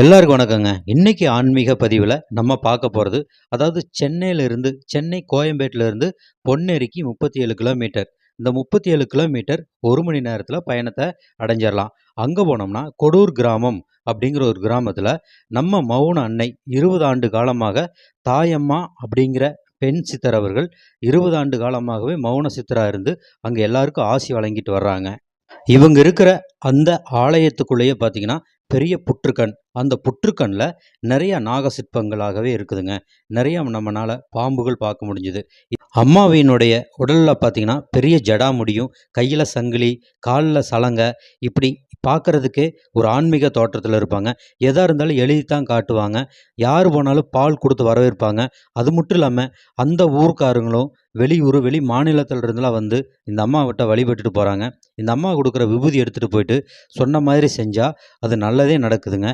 எல்லாருக்கும் வணக்கங்க. இன்னைக்கு ஆன்மீக பதிவில் நம்ம பார்க்க போகிறது அதாவது சென்னையிலிருந்து சென்னை கோயம்பேட்டிலிருந்து பொன்னேரிக்கு 37 கிலோமீட்டர். இந்த 37 கிலோமீட்டர் ஒரு மணி நேரத்தில் பயணத்தை அடைஞ்சிடலாம் அங்கே போனோம்னா, கொடூர் கிராமம் அப்படிங்கிற ஒரு கிராமத்தில் நம்ம மௌன அன்னை 20 ஆண்டு காலமாக தாயம்மா அப்படிங்கிற பெண் சித்தர் அவர்கள் 20 ஆண்டு காலமாகவே மௌன சித்தராக இருந்து, அங்கே எல்லாருக்கும் ஆசி வழங்கிட்டு வர்றாங்க. இவங்க இருக்கிற அந்த ஆலயத்துக்குள்ளேயே பார்த்தீங்கன்னா, பெரிய புற்றுக்கண். அந்த புற்றுக்கண்ணில் நிறையா நாக சிற்பங்களாகவே இருக்குதுங்க. நிறையா நம்மளால் பாம்புகள் பார்க்க முடிஞ்சுது அம்மாவினுடைய உடலில் பார்த்தீங்கன்னா, பெரிய ஜடாமுடியும், கையில் சங்கிலி, காலில் சலங்க, இப்படி பார்க்குறதுக்கே ஒரு ஆன்மீக தோற்றத்தில் இருப்பாங்க. எதாக இருந்தாலும் எழுதி தான் காட்டுவாங்க. யார் போனாலும் பால் கொடுத்து வரவேற்பாங்க. அது மட்டும் இல்லாமல் அந்த ஊர்க்காரங்களும் வெளியூர், வெளி மாநிலத்தில் இருந்துலாம் வந்து இந்த அம்மாவிட்ட வழிபட்டுட்டு போகிறாங்க இந்த அம்மா கொடுக்குற விபூதி எடுத்துகிட்டு போயிட்டு, சொன்ன மாதிரி செஞ்சால் அது நல்லதே நடக்குதுங்க.